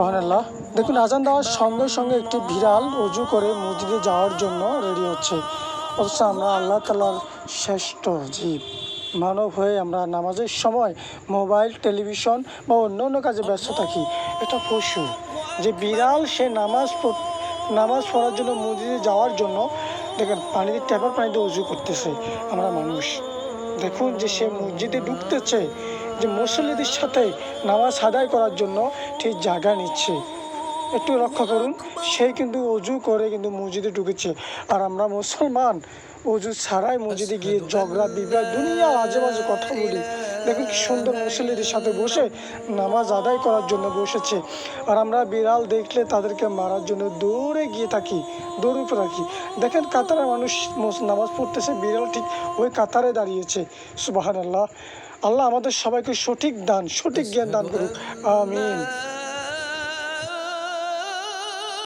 সুবহানাল্লাহ। দেখুন, আজান দেওয়ার সঙ্গে সঙ্গে একটি বিড়াল অজু করে মসজিদে যাওয়ার জন্য রেডি হচ্ছে। অথচ আমরা আল্লাহ তালার শ্রেষ্ঠ জীব। মানব হয়ে আমরা নামাজের সময় মোবাইল, টেলিভিশন বা অন্য অন্য কাজে ব্যস্ত থাকি। এটা পশু। যে বিড়াল, সে নামাজ নামাজ পড়ার জন্য মসজিদে যাওয়ার জন্য দেখেন, পানিতে ট্যাপার পানিতে উজু করতেছে। আমরা মানুষ। দেখুন যে সে মসজিদে ঢুকতেছে যে মুসল্লিদের সাথে নামাজ আদায় করার জন্য ঠিক জায়গা নিচ্ছে। একটু লক্ষ্য করুন, সে কিন্তু অজু করে কিন্তু মসজিদে ঢুকেছে। আর আমরা মুসলমান অজু ছাড়াই মসজিদে গিয়ে ঝগড়া, বিবাদ দুনিয়া আজে বাজে কথা বলি। দেখুন কি সুন্দর মুসল্লিদের সাথে বসে নামাজ আদায় করার জন্য বসেছে। আর আমরা বিড়াল দেখলে তাদেরকে মারার জন্য দৌড়ে গিয়ে থাকি, দৌড়ে রাখি। দেখেন কাতারে মানুষ নামাজ পড়তেছে, বিড়াল ঠিক ওই কাতারে দাঁড়িয়েছে। সুবাহান আল্লাহ আল্লাহ আমাদের সবাইকে সঠিক দান, সঠিক জ্ঞান দান করুক। আমিন।